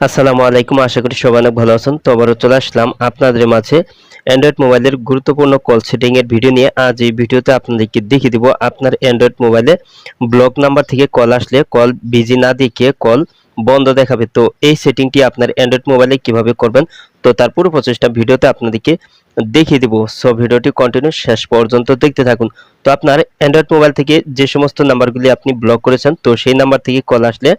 আসসালামু আলাইকুম, আশা করি সবাই অনেক ভালো আছেন। তো আবারও চলে আসলাম আপনাদের মাঝে অ্যান্ড্রয়েড মোবাইলের গুরুত্বপূর্ণ কল সেটিং এর ভিডিও নিয়ে। আজ এই ভিডিওতে আপনাদেরকে দেখিয়ে দিব আপনার অ্যান্ড্রয়েড মোবাইলে ব্লক নাম্বার থেকে কল আসলে কল বিজি না দেখিয়ে কল বন্ধ দেখাবে। তো এই সেটিংটি আপনার অ্যান্ড্রয়েড মোবাইলে কীভাবে করবেন? তো তার পুরো প্রচেষ্টা ভিডিওতে আপনাদেরকে দেখিয়ে দিব। সো ভিডিওটি কন্টিনিউ শেষ পর্যন্ত দেখতে থাকুন। তো আপনার অ্যান্ড্রয়েড মোবাইল থেকে যে সমস্ত নাম্বারগুলি আপনি ব্লক করেছেন, তো সেই নাম্বার থেকে কল আসলে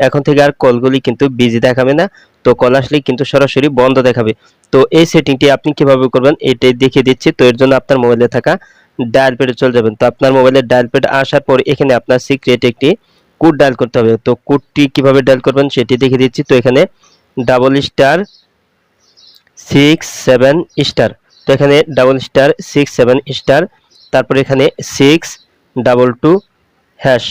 এখন থেকে আর কলগুলি কিন্তু বিজি দেখাবে না। তো কল আসলে কিন্তু সরাসরি বন্ধ দেখাবে। তো এই সেটিংটি আপনি কীভাবে করবেন এটাই দেখিয়ে দিচ্ছি। তো এর জন্য আপনার মোবাইলে থাকা ডায়াল প্যাডে চলে যাবেন। তো আপনার মোবাইলে ডায়াল প্যাড আসার পর এখানে আপনার সিক্রেট একটি কোড ডায়াল করতে হবে। তো কোডটি কীভাবে ডায়াল করবেন সেটি দেখিয়ে দিচ্ছি। তো এখানে double star six seven star তো এখানে double star six seven star তারপর এখানে সিক্স ডাবল টু হ্যাশ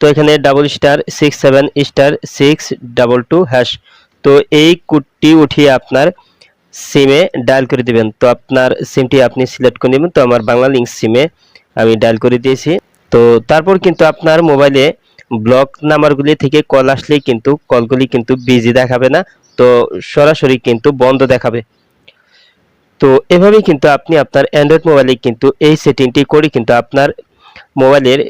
তো এখানে double star six seven star six double two hash তো এই কোডটি উঠিয়ে আপনার সিমে ডায়াল করে দিবেন। তো আপনার সিমটি আপনি সিলেক্ট করে নেবেন। তো আমার বাংলা লিঙ্ক সিমে আমি ডায়াল করে দিয়েছি। তো তারপর কিন্তু আপনার মোবাইলে ব্লক নাম্বারগুলি থেকে কল আসলেই কিন্তু কলগুলি কিন্তু বিজি দেখাবে না। তো সরাসরি কিন্তু বন্ধ দেখাবে। তো এভাবেই কিন্তু আপনি আপনার অ্যান্ড্রয়েড মোবাইলে কিন্তু এই সেটিংটি করে কিন্তু আপনার মোবাইলের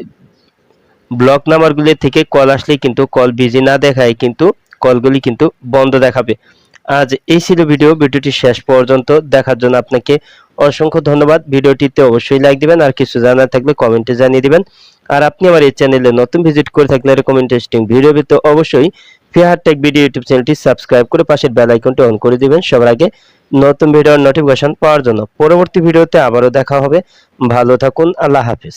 ব্লক নাম্বারগুলি থেকে কল আসলে কিন্তু কল বিজি না দেখায় কিন্তু কলগুলি কিন্তু বন্ধ দেখাবে। আজ এই ছিল ভিডিও, ভিডিওটি শেষ পর্যন্ত দেখার জন্য আপনাকে অসংখ্য ধন্যবাদ। ভিডিওটিতে অবশ্যই লাইক দিবেন, আর কিছু জানার থাকলে কমেন্টে জানিয়ে দিবেন। আর আপনি আমার এই চ্যানেলে নতুন ভিজিট করে থাকলে এরকম ইন্টারেস্টিং ভিডিও পেতে অবশ্যই ফিহার টেক ভিডিও ইউটিউব চ্যানেলটি সাবস্ক্রাইব করে পাশের বেল আইকনটি অন করে দিবেন। সবার আগে নতুন ভিডিওর নোটিফিকেশন পাওয়ার জন্য। পরবর্তী ভিডিওতে আবারও দেখা হবে। ভালো থাকুন, আল্লাহ হাফিজ।